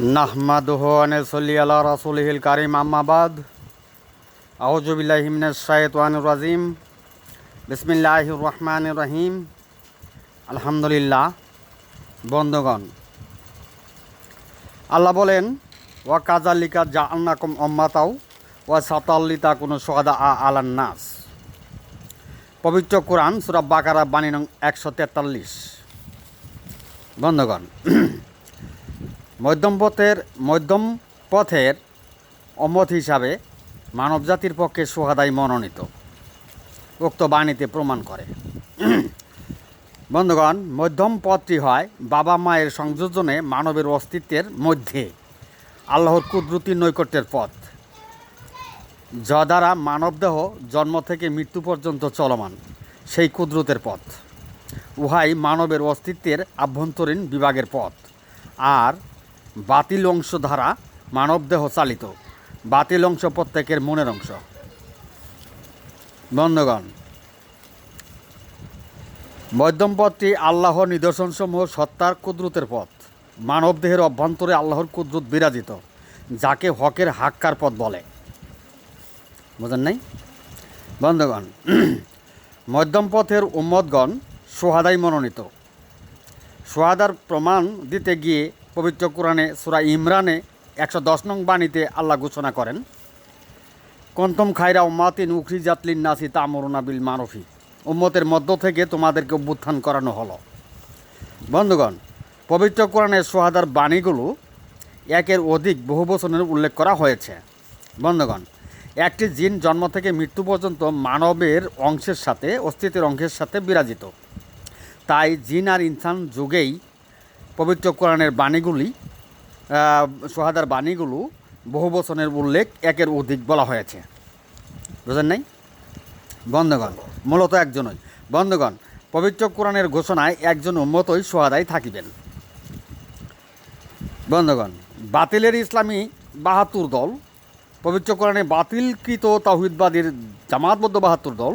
নাহমাদুহু রাসুলহিল কারিম আম্মাবাদ আউজুবিল্লাহি মিনাশ শাইতানির রাজিম। বিসমিল্লাহির রহমানির রহিম। আলহামদুলিল্লাহ, বন্ধুগণ। আল্লাহ বলেন, ওয়া কাজালিকা জা আন্নাকুম অম্মাতাও ওয়া সাতাল্লিতা কোনো সোহাদা আ আলান নাস। পবিত্র কোরআন সুরা বাকারা বাণী নং একশো তেতাল্লিশ। বন্ধুগণ মধ্যম পথের মধ্যম পথের অমত হিসাবে মানবজাতির পক্ষে সোহাদাই মনোনীত। উক্ত বাণীতে প্রমাণ করে। বন্ধুগণ, মধ্যম পথটি হয় বাবা মায়ের সংযোজনে মানবের অস্তিত্বের মধ্যে আল্লাহর কুদরতি নৈকট্যের পথ, যা দ্বারা মানবদেহ জন্ম থেকে মৃত্যু পর্যন্ত চলমান সেই কুদরতের পথ। উহাই মানবের অস্তিত্বের আভ্যন্তরীণ বিভাগের পথ। আর বাতিল অংশ দ্বারা মানবদেহ চালিত। বাতিল অংশ প্রত্যেকের মনের অংশ। বন্ধগণ মধ্যম পথটি আল্লাহর নিদর্শনসমূহ সত্তার কুদরতের পথ। মানবদেহের অভ্যন্তরে আল্লাহর কুদরত বিরাজিত, যাকে হকের হাক্কার পথ বলে। বুঝেন নাই? বন্ধগণ মধ্যম পথের সোহাদাই মনোনীত। সোহাদার প্রমাণ দিতে গিয়ে পবিত্র কোরআনে সুরা ইমরানে একশো দশ নং বাণীতে আল্লাহ ঘোষণা করেন, কন্তম খাইরা উম্মাতিন উখরি জাতলিন নাসি তামরুনা বিল মারফি উম্মতের মধ্য থেকে তোমাদেরকে অভ্যুত্থান করানো হলো বন্ধুগণ, পবিত্র কোরআনের সোহাদার বাণীগুলো একের অধিক বহু বচনের উল্লেখ করা হয়েছে। বন্ধুগণ, একটি জিন জন্ম থেকে মৃত্যু পর্যন্ত মানবের অংশের সাথে, অস্তিত্বের অংশের সাথে বিরাজিত। তাই জিন আর ইনসান যুগেই পবিত্র কোরআনের বাণীগুলি সোহাদার বাণীগুলো বহু বচনের উল্লেখ একের অধিক বলা হয়েছে। বুঝেন নাই? বন্ধগণ, মূলত একজনই বন্ধগণ, পবিত্র কোরআনের ঘোষণায় একজন উন্মতই সোহাদাই থাকিবেন। বন্ধগণ, বাতিলের ইসলামী বাহাত্তর দল, পবিত্র কোরআনে বাতিলকৃত তাহিদবাদীর জামাতবদ্ধ বাহাত্তর দল,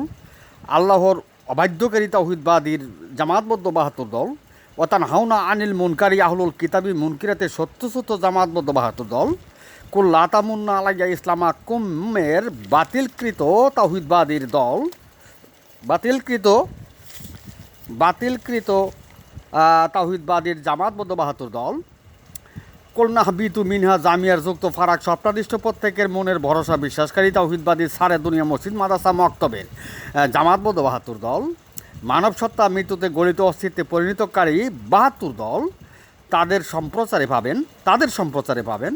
আল্লাহর অবাধ্যকারী তাহিদবাদীর জামাতবদ্ধ বাহাত্তর দল ওতান হাওনা আনিল মুনকারি আহলুল কিতাবি মুনকিরাতে সত্য সত্য জামাতবদ্ধ বাহাত্তর দল। কুল্লা তামুন্না আলাইয়া ইসলামা কুমের বাতিলকৃত তাহিদবাদীর দল। বাতিলকৃত বাতিলকৃত তাহিদবাদীর জামাতবদ্ধ বাহাত্তর দল। কলনা বিতু মিনহা জামিয়ার যুক্ত ফারাক স্বপ্নাদিষ্ট প্রত্যেকের মনের ভরসা বিশ্বাসকারী তাহিদবাদী সারে দুনিয়া মসজিদ মাদাসা মক্তবের জামাতবদ্ধ বাহাত্তর দল। মানব সত্তা মৃত্যুতে গলিত অস্তিত্বে পরিণতকারী বাহাত্তর দল তাদের সম্প্রচারে পাবেন, তাদের সম্প্রচারে পাবেন।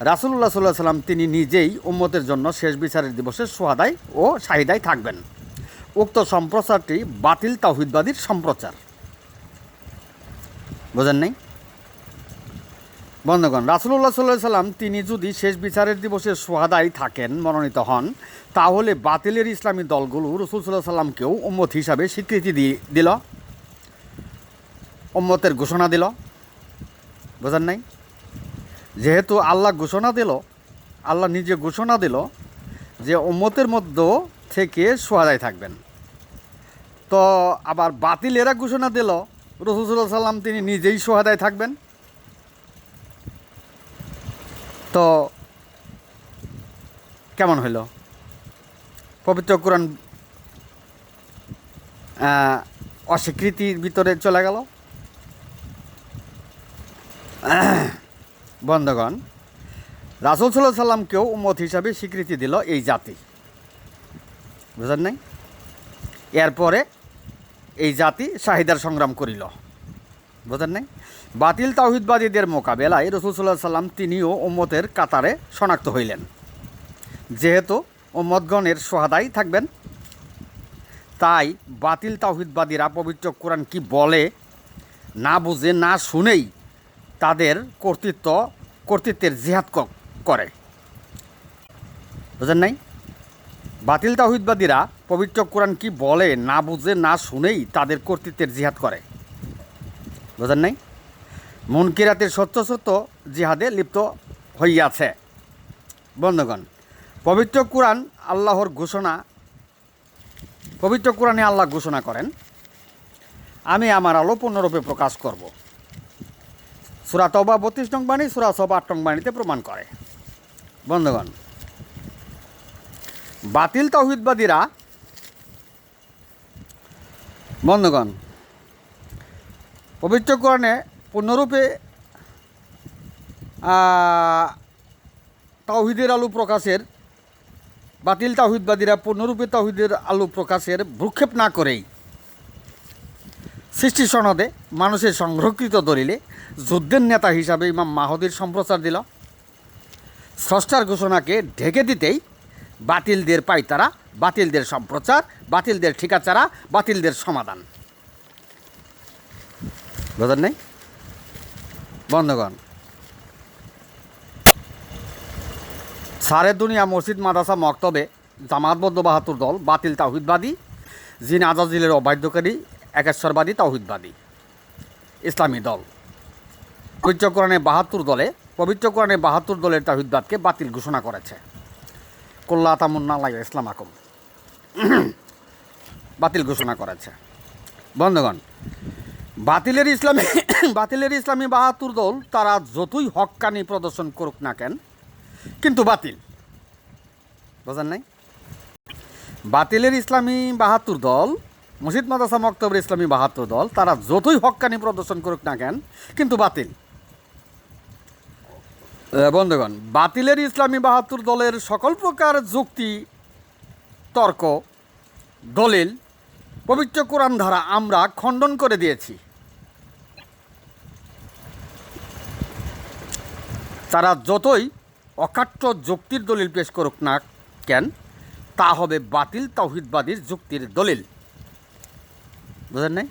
রাসুল্লাহ সাল্লাহ সাল্লাম তিনি নিজেই উম্মতের জন্য শেষ বিচারের দিবসে সোহাদায় ও শাহিদায় থাকবেন। উক্ত সম্প্রচারটি বাতিল তাহিদবাদীর সম্প্রচার। বোঝেন নাই? বন্ধুগণ রাসুল্লাহ সাল্লাহ সাল্লাম, তিনি যদি শেষ বিচারের দিবসে সোহাদায় থাকেন, মনোনীত হন, তাহলে বাতিলের ইসলামী দলগুলো রসুল সাল্লাহ সাল্লামকেও উম্মত হিসাবে স্বীকৃতি দিয়ে দিল। উম্মতের ঘোষণা দিল। বোঝার নাই? যেহেতু আল্লাহ ঘোষণা দিল, আল্লাহ নিজে ঘোষণা দিল যে উম্মতের মধ্য থেকে সোহাদায় থাকবেন। তো আবার বাতিলেরা ঘোষণা দিল রসুল্লাহ সাল্লাম তিনি নিজেই সোহাদায় থাকবেন। তো কেমন হইল পবিত্র কোরআন অস্বীকৃতির ভিতরে চলে গেল? বন্ধগণ, রাসুল সাল্লাহ সাল্লামকেও উম্মত হিসাবে স্বীকৃতি দিল এই জাতি। বুঝলেন নাই? এরপরে এই জাতি শাহিদার সংগ্রাম করিল। বুঝলেন নাই? বাতিল তাহিদবাদীদের মোকাবেলায় রসুল সাল্লাহ সাল্লাম তিনিও উম্মতের কাতারে শনাক্ত হইলেন। যেহেতু উম্মতগণের সোহাদাই থাকবেন, তাই বাতিল তাহিদবাদীরা পবিত্র কোরআন কি বলে, না বুঝে, না শুনেই তাদের কর্তৃত্ব, কর্তৃত্বের জিহাদ করে। বুঝেন নাই? বাতিল তাহিদবাদীরা পবিত্র কোরআন কি বলে, না বুঝে, না শুনেই তাদের কর্তৃত্বের জিহাদ করে। বুঝেন নাই। মুনকিরাতের সত্য সত্য জিহাদে লিপ্ত হইয়াছে। বন্ধুগণ, পবিত্র কোরআন আল্লাহর ঘোষণা, পবিত্র কোরআনে আল্লাহ ঘোষণা করেন, আমি আমার আলো পূর্ণরূপে প্রকাশ করব। সুরা তবা বত্রিশ নং বাণী, সুরা সবা আট নং বাণীতে প্রমাণ করে। বন্ধুগণ, বাতিল তৌহিদবাদীরা, বন্ধুগণ পবিত্র কোরআনে পূর্ণরূপে আহ, তাওহিদের আলু প্রকাশের বাতিল তাহিদবাদীরা পূর্ণরূপে তাহিদের আলু প্রকাশের ভ্রুক্ষেপ না করেই সৃষ্টি সনদে মানুষের সংরক্ষিত দলিলে যুদ্ধের নেতা হিসাবে ইমাম মাহদির সম্প্রচার দিল। স্রষ্টার ঘোষণাকে ঢেকে দিতেই বাতিলদের পাইতারা বাতিলদের সম্প্রচার বাতিলদের ঠিকাচারা বাতিলদের সমাধান। বোঝেন নেই? বন্ধগণ। সারে দুনিয়া মসজিদ, মাদ্রাসা, মক্তবে জামাতবদ্ধ বাহাত্তর দল বাতিল তাহিদবাদী জিন আজাজিলের অবাধ্যকারী, একেশ্বরবাদী তাহিদবাদী ইসলামী দল। পবিত্র বাহাত্তর দলে, পবিত্র কোরআনে বাহাত্তর দলের তাহিদবাদকে বাতিল ঘোষণা করেছে। কল্লা তামুন্না আল্লাহ ইসলাম আকম বাতিল ঘোষণা করেছে। বন্ধুগণ বাতিলের ইসলামী বাতিলের ইসলামী বাহাত্তর দল তারা যতই হক্কানি প্রদর্শন করুক না কেন, কিন্তু বাতিল। বোঝেন নাই? বাতিলের ইসলামী বাহাত্তর দল, মসজিদ মাদাসা মক্তবের ইসলামী বাহাত্তর দল, তারা যতই হক্কানি প্রদর্শন করুক না কেন, কিন্তু বাতিল। বন্ধুগণ, বাতিলের ইসলামী বাহাত্তর দলের সকল প্রকার যুক্তি, তর্ক, দলিল, পবিত্র কোরআন ধারা আমরা খণ্ডন করে দিয়েছি। তারা যতই অকাট্য যুক্তির দলিল পেশ করুক না কেন, তা হবে বাতিল তৌহিদবাদীর যুক্তির দলিল। বুঝেন নাই?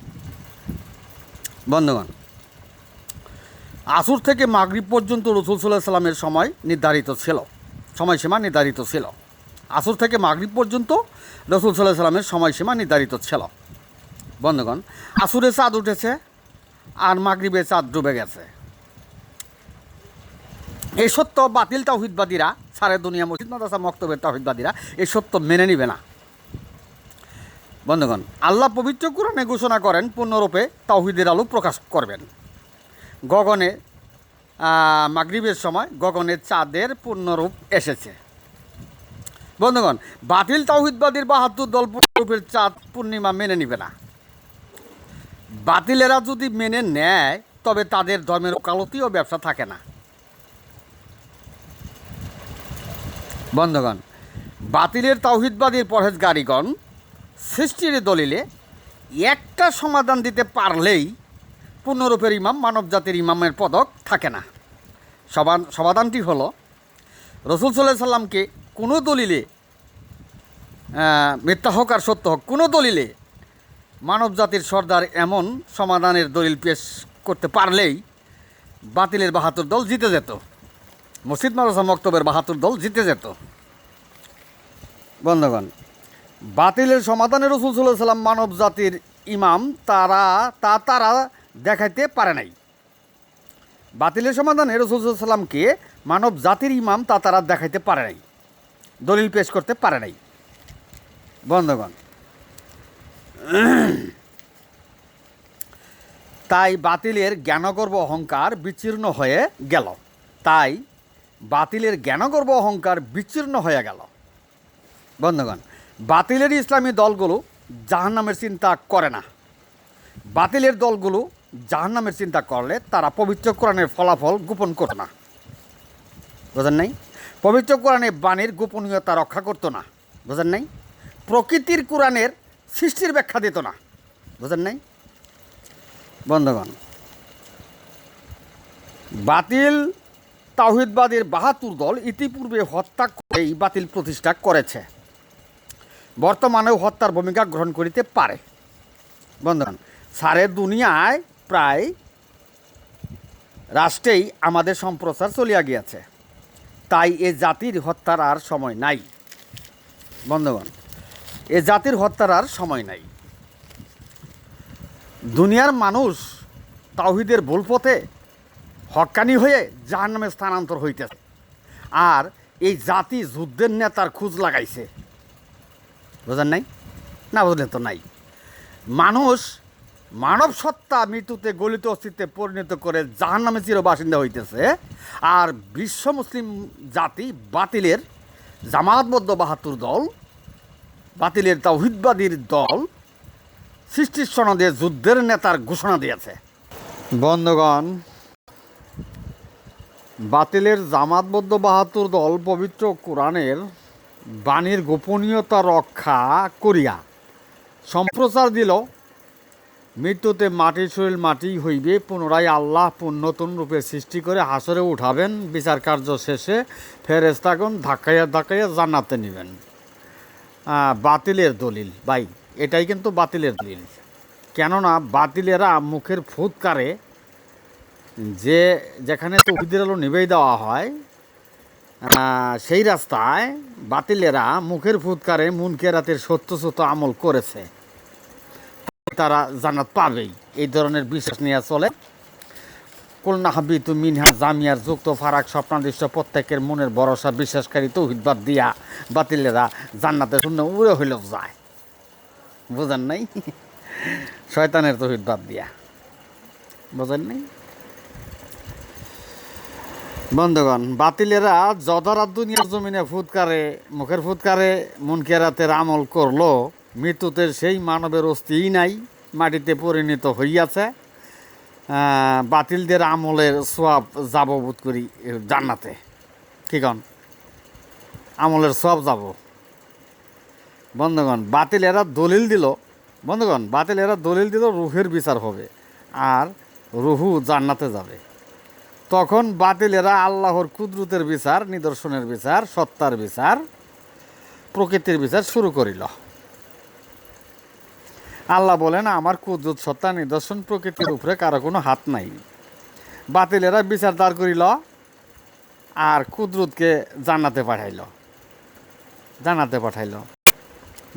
বন্ধুগণ, আসর থেকে মাগরিব পর্যন্ত রসুল সাল্লাহ সাল্লামের সময় নির্ধারিত ছিল। সময়সীমা নির্ধারিত ছিল। আসর থেকে মাগরিব পর্যন্ত রসুল সাল্লাহ সাল্লামের সময়সীমা নির্ধারিত ছিল। বন্ধুগণ, আসুরে চাঁদ উঠেছে আর মাগরিবে চাঁদ ডুবে গেছে। এই সত্য বাতিল তাহিদবাদীরা সারে দুনিয়া মসজিদ মাদাসা মক্তবের তাহিদবাদীরা এই সত্য মেনে নিবে না। বন্ধুগণ, আল্লাহ পবিত্র কোরআনে ঘোষণা করেন, পূর্ণরূপে তাহিদের আলো প্রকাশ করবেন। গগনে মাগরিবের সময় গগনে চাঁদের পূর্ণরূপ এসেছে। বন্ধুগণ, বাতিল তাহিদবাদীর বাহাত্তর দল পূর্ণরূপের চাঁদ পূর্ণিমা মেনে নিবে না। বাতিলেরা যদি মেনে নেয়, তবে তাদের ধর্মের ওকালতি ও ব্যবসা থাকে না। বন্ধগণ, বাতিলের তাওহিদবাদীর পরহেজগারিগণ সৃষ্টির দলিলে একটা সমাধান দিতে পারলেই পূর্ণরূপের ইমাম, মানবজাতির ইমামের পদক থাকে না। সমাধানটি হলো, রসুল সাল্লাহ সাল্লামকে কোনো দলিলে মিথ্যা হোক আর সত্য হোক, কোনো দলিলে মানব জাতির সর্দার এমন সমাধানের দলিল পেশ করতে পারলেই বাতিলের বাহাত্তর দল জিতে যেত। মসজিদ মাদ্রাসা মক্তবের বাহাত্তর দল জিতে যেত। বন্ধুগণ, বাতিলের সমাধানে রসুল সাল্লাম মানব জাতির ইমাম, তারা, তা তারা দেখাইতে পারে নাই। বাতিলের সমাধানে রসুল সাল্লামকে মানব জাতির ইমাম, তা তারা দেখাইতে পারে নাই। দলিল পেশ করতে পারে নাই। বন্ধুগণ, তাই বাতিলের জ্ঞানগর্ব অহংকার বিচ্ছিন্ন হয়ে গেল। তাই বাতিলের জ্ঞানগর্ব অহংকার বিচ্ছিন্ন হয়ে গেল। বন্ধুগণ বাতিলের ইসলামী দলগুলো জাহান্নামের চিন্তা করে না। বাতিলের দলগুলো জাহান্নামের চিন্তা করলে তারা পবিত্র কোরআনের ফলাফল গোপন করত না। বোঝেন নাই? পবিত্র কোরআনের বাণীর গোপনীয়তা রক্ষা করতো না। বোঝেন নাই? প্রকৃতির কোরআনের সৃষ্টির ব্যাখ্যা দিত না। বোঝেন নাই? বন্ধুগণ, বাতিল তাওহিদবাদের বাহাত্তর দল ইতিপূর্বে হত্যা করেই বাতিল প্রতিষ্ঠা করেছে। বর্তমানেও হত্যার ভূমিকা গ্রহণ করিতে পারে। বন্ধুগণ, সারে দুনিয়ায় প্রায় রাষ্ট্রেই আমাদের সম্প্রচার চলিয়া গিয়াছে। তাই এ জাতির হত্যার আর সময় নাই। বন্ধুগণ, এ জাতির হত্যার আর সময় নাই। দুনিয়ার মানুষ তাওহিদের ভুল পথে হক্কানি হয়ে জাহান নামে স্থানান্তর হইতেছে। আর এই জাতি যুদ্ধের নেতার খুঁজ লাগাইছে। বুঝেন নাই? না বুঝলেন তো নাই। মানুষ মানব সত্তা মৃত্যুতে গলিত অস্তিত্বে পরিণত করে জাহান নামে চির বাসিন্দা হইতেছে। আর বিশ্ব মুসলিম জাতি বাতিলের জামাতবদ্ধ বাহাত্তর দল, বাতিলের তাওহিদবাদীর দল সৃষ্টির সনদে যুদ্ধের নেতার ঘোষণা দিয়েছে। বন্ধগণ বাতিলের জামাতবদ্ধ বাহাত্তর দল পবিত্র কোরআনের বাণীর গোপনীয়তা রক্ষা করিয়া সম্প্রচার দিল। মৃত্যুতে মাটির শরীর মাটি হইবে, পুনরায় আল্লাহ পুণ্যতন রূপে সৃষ্টি করে হাসরে উঠাবেন। বিচার কার্য শেষে ফেরেস্তাগণ ধাক্কাইয়া ধাক্কাইয়া জান্নাতে নেবেন। বাতিলের দলিল। ভাই, এটাই কিন্তু বাতিলের দলিল। কেননা বাতিলেরা মুখের ফুৎকারে যে যেখানে তৌহিদের আলো নিবেই দেওয়া হয় সেই রাস্তায় বাতিলেরা মুখের ফুৎকারে মুনকেরাতের সত্য সত্য আমল করেছে। তারা জান্নাত পাবেই। এই ধরনের বিশ্বাস নিয়ে চলে। কলনা হাবিতু মিনহা জামিয়ার যুক্ত ফারাক স্বপ্নাদৃষ্ট প্রত্যেকের মনের ভরসা বিশ্বাসকারী তৌহিদবাদ দিয়া বাতিলেরা জান্নাতে শূন্য উড়ে হইলেও যায়। বুঝেন নাই? শয়তানের তৌহিদবাদ দিয়া। বুঝেন নাই? বন্ধুগণ, বাতিলেরা যদারাত দুনিয়ার জমিনে ফুৎকারে মুখের ফুৎকারে মুনকেরাতের আমল করল। মৃত্যুতে সেই মানবের অস্তিই নাই, মাটিতে পরিণত হইয়াছে। বাতিলদের আমলের সোয়াব যাব বোধ করি জান্নাতে। কি কন? আমলের সোয়াব যাব। বন্ধুগণ, বাতিলেরা দলিল দিল। বন্ধুগণ, বাতিলেরা দলিল দিল, রুহের বিচার হবে। আর রুহু জান্নাতে যাবে। তখন বাতিলেরা আল্লাহর কুদরতের বিচার, নিদর্শনের বিচার, সত্তার বিচার, প্রকৃতির বিচার শুরু করিল। আল্লাহ বলেন, আমার কুদরত, সত্তা, নিদর্শন, প্রকৃতির উপরে কারও কোনো হাত নাই। বাতিলেরা বিচার দাঁড় করিল আর কুদরতকে জান্নাতে পাঠাইল। জান্নাতে পাঠাইল।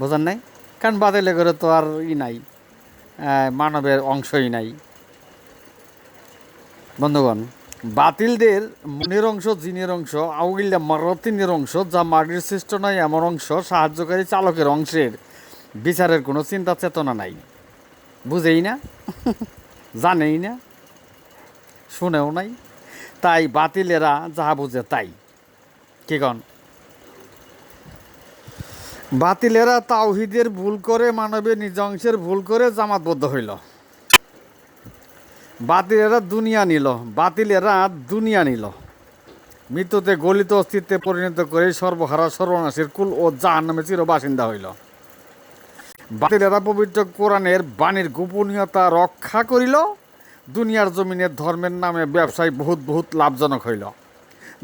বোঝেন নাই? কারণ বাতিলে করে তো আর ই নাই মানবের অংশই নাই। বন্ধুগণ বাতিলদের মনের অংশ জিনের অংশ আউগিল্লা মারতিনের অংশ যা মাটির সৃষ্ট নয়, এমন অংশ, সাহায্যকারী চালকের অংশের বিচারের কোনো চিন্তা, চেতনা নাই। বুঝেই না? জানেই না? শুনেও নাই? তাই বাতিলেরা যাহা বুঝে তাই। কি কন? বাতিলেরা তাওহিদের ভুল করে, মানবের নিজ অংশের ভুল করে জামাতবদ্ধ হইল। বাতিলেরা দুনিয়া নিল, বাতিলেরা দুনিয়া নিল। মৃত্যুতে গলিত অস্তিত্বে পরিণত করে সর্বহারা, সর্বনাশের কুল ও জাহান নামে চির বাসিন্দা হইল। বাতিলেরা পবিত্র কোরআনের বাণীর গোপনীয়তা রক্ষা করিল। দুনিয়ার জমিনে ধর্মের নামে ব্যবসায় বহুত বহুত লাভজনক হইল।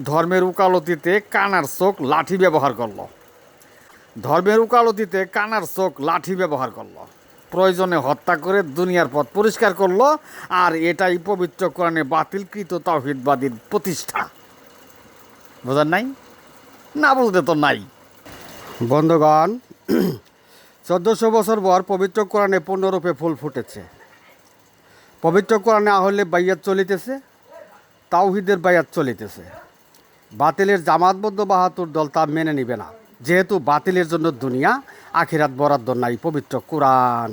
ধর্মের উকালতিতে কানার চোখ লাঠি ব্যবহার করল। ধর্মের উকালতিতে কানার চোখ লাঠি ব্যবহার করল। প্রয়োজনে হত্যা করে দুনিয়ার পথ পরিষ্কার করল আর এটাই পবিত্র কোরআনে বাতিলকৃত তাওহিদবাদীর প্রতিষ্ঠা। বোঝার নাই? না বলতে তো নাই। বন্ধুগণ, চোদ্দোশো বছর পর পবিত্র কোরআনে পূর্ণরূপে ফুল ফুটেছে। পবিত্র কোরআনে আহলে বাইয়াত চলিতেছে, তাওহিদের বাইয়াত চলিতেছে। বাতিলের জামাতবদ্ধ বাহাতুর দল তা মেনে নিবে না। যেহেতু বাতিলের জন্য দুনিয়া, আখিরাত বরাদ্দ নাই, পবিত্র কোরআন।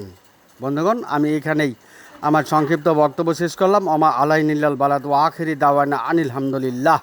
বন্ধুগণ, আমি এখানেই আমার সংক্ষিপ্ত বক্তব্য শেষ করলাম। আমা আলাই নিল্লাল বালাদ ও আখেরি দাওয়ানা আনিল হামদুলিল্লাহ।